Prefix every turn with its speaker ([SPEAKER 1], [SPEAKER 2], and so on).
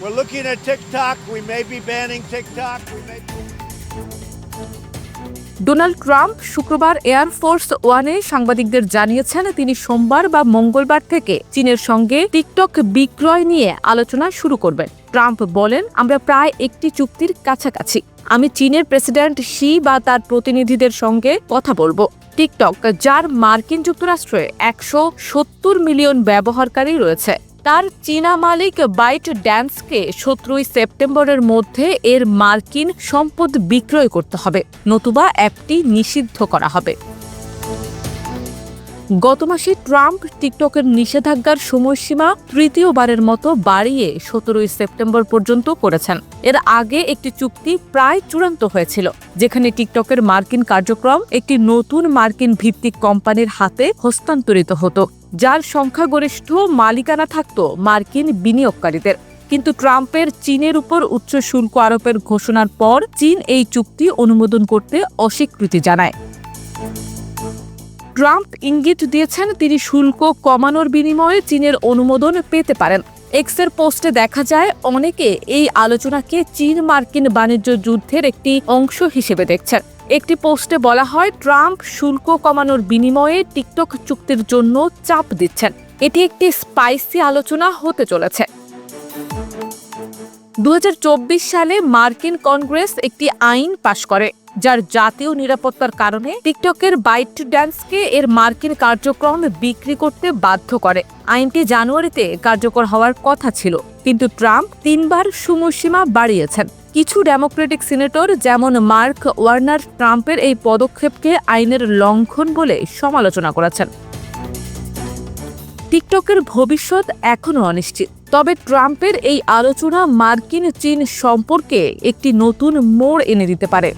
[SPEAKER 1] We're looking at TikTok. We may be banning TikTok. We may
[SPEAKER 2] Donald Trump শুক্রবার air force ওয়ানে সাংবাদিকদের জানিয়েছেন তিনি সোমবার বা মঙ্গলবার থেকে চীনের সঙ্গে টিকটক বিক্রয় নিয়ে আলোচনা শুরু করবেন ট্রাম্প বলেন, আমরা প্রায় একটি চুক্তির কাছাকাছি আমি চীনের প্রেসিডেন্ট শি বা তার প্রতিনিধিদের সঙ্গে কথা বলব টিকটক, যার মার্কিন যুক্তরাষ্ট্রে একশো সত্তর মিলিয়ন ব্যবহারকারী রয়েছে তার চীনা মালিক বাইট ড্যান্সকে সতেরোই সেপ্টেম্বরের মধ্যে এর মার্কিন সম্পদ বিক্রয় করতে হবে। নতুবা অ্যাপটি নিষিদ্ধ করা হবে। গত মাসে ট্রাম্প টিকটকের নিষেধাজ্ঞার সময়সীমা তৃতীয়বারের মতো বাড়িয়ে সতেরোই সেপ্টেম্বর পর্যন্ত করেছেন। এর আগে একটি চুক্তি প্রায় চূড়ান্ত হয়েছিল, যেখানে টিকটকের মার্কিন কার্যক্রম একটি নতুন মার্কিন ভিত্তিক কোম্পানির হাতে হস্তান্তরিত হতো, যার সংখ্যাগরিষ্ঠ মালিকানা থাকত মার্কিন বিনিয়োগকারীদের। কিন্তু ট্রাম্পের চীনের উপর উচ্চ শুল্ক আরোপের ঘোষণার পর চীন এই চুক্তি অনুমোদন করতে অস্বীকৃতি জানায়। ট্রাম্প ইঙ্গিত দিয়েছেন তিনি শুল্ক কমানোর বিনিময়ে চীনের অনুমোদন পেতে পারেন। এক্সের পোস্টে দেখা যায়, অনেকে এই আলোচনাকে চীন মার্কিন বাণিজ্য যুদ্ধের একটি অংশ হিসেবে দেখছেন। একটি পোস্টে বলা হয়, ট্রাম্প শুল্ক কমানোর বিনিময়ে টিকটক চুক্তির জন্য চাপ দিচ্ছেন। এটি একটি স্পাইসি আলোচনা হতে চলেছে। দু হাজার চব্বিশ সালে মার্কিন কংগ্রেস একটি আইন পাশ করে। যার জাতীয় নিরাপত্তার কারণে টিকটকের বাইট ড্যান্সকে এর মার্কিন কার্যক্রম বিক্রি করতে বাধ্য করে। আইনটি জানুয়ারিতে কার্যকর হওয়ার কথা ছিল। কিন্তু ট্রাম্প তিনবার সময়সীমা বাড়িয়েছেন। কিছু ডেমোক্রেটিক সিনেটর যেমন মার্ক ওয়ার্নার ট্রাম্পের এই পদক্ষেপকে আইনের লঙ্ঘন বলে সমালোচনা করেছেন। টিকটকের ভবিষ্যৎ এখনও অনিশ্চিত। তবে ট্রাম্পের এই আলোচনা মার্কিন চীন সম্পর্কে একটি নতুন মোড় এনে দিতে পারে।